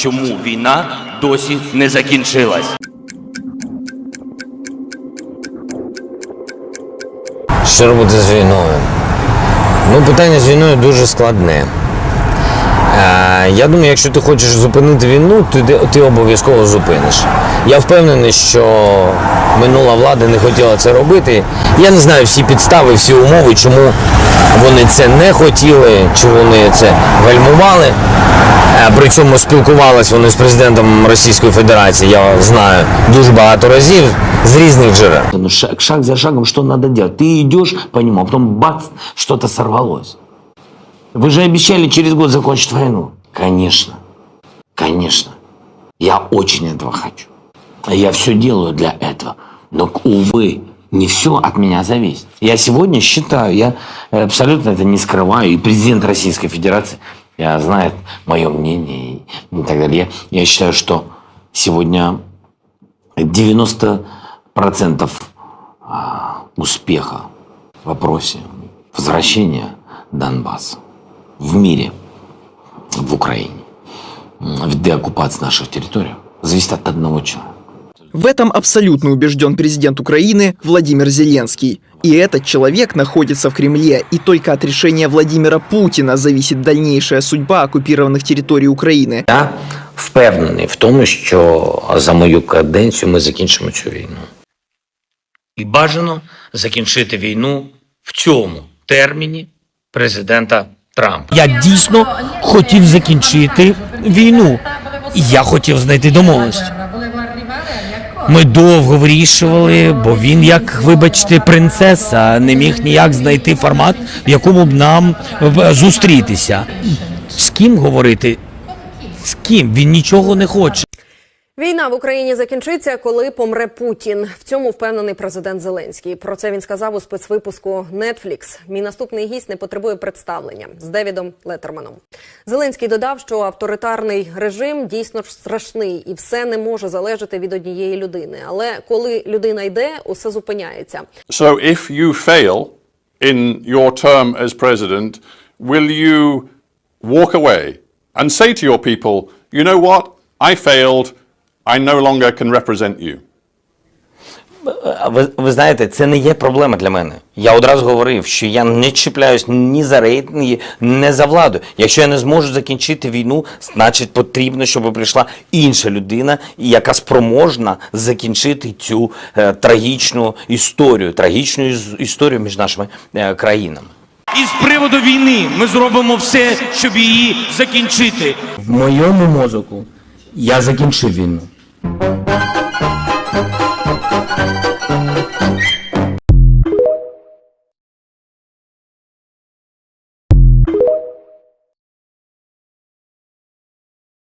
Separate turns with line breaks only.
чому війна досі не закінчилась.
Що робити з війною? Ну, питання з війною дуже складне. Е, я думаю, якщо ти хочеш зупинити війну, ти, ти обов'язково зупиниш. Я впевнений, що минула влада не хотіла це робити. Я не знаю всі підстави, всі умови, чому вони це не хотіли, чи вони це гальмували. Е, Причому спілкувалися вони з президентом Російської Федерації, я знаю, дуже багато разів з різних джерел.
Ну, шаг, за шагом, что надо делать? Ты идешь по нему, а потом бац, что-то сорвалось. Вы же обещали через год закончить войну. Конечно. Конечно. Я очень этого хочу. Я все делаю для этого. Но, увы, не все от меня зависит. Я сегодня считаю, я абсолютно это не скрываю, и президент Российской Федерации я, знает мое мнение и так далее. Я, я считаю, что сегодня 90% а, успеха в вопросе возвращения Донбасса в мире, в Украине, м, в деоккупации наших территорий зависит от одного человека.
В этом абсолютно убежден президент Украины Владимир Зеленский. И этот человек находится в Кремле, и только от решения Владимира Путина зависит дальнейшая судьба оккупированных территорий Украины.
Я впевнений в тому, що за мою каденцію ми закінчимо цю війну.
І бажано закінчити війну в цьому терміні президента Трампа.
Я дійсно хотів закінчити війну. Я хотів знайти домовленість. Ми довго вирішували, бо він, як вибачте, принцеса, не міг ніяк знайти формат, в якому б нам е, зустрітися. З ким говорити? З ким? Він нічого не хоче.
Війна в Україні закінчиться, коли помре Путін. В цьому впевнений президент Зеленський. Про це він сказав у спецвипуску Netflix. Мій наступний гість не потребує представлення з Девідом Леттерманом. Зеленський додав, що авторитарний режим дійсно страшний і все не може залежати від однієї людини. Але коли людина йде, усе зупиняється.
So if you fail in your term as president, will you walk away and say to your people, you know what, I failed, I no longer can represent you?
Ви, ви знаєте, це не є проблема для мене. Я одразу говорив, що я не чіпляюсь ні за рейтинги, ні за владу. Якщо я не зможу закінчити війну, значить потрібно, щоб прийшла інша людина, яка спроможна закінчити цю е, трагічну історію, трагічну іс- історію між нашими е, країнами.
І з приводу війни ми зробимо все, щоб її закінчити. В моєму мозоку я закінчив війну.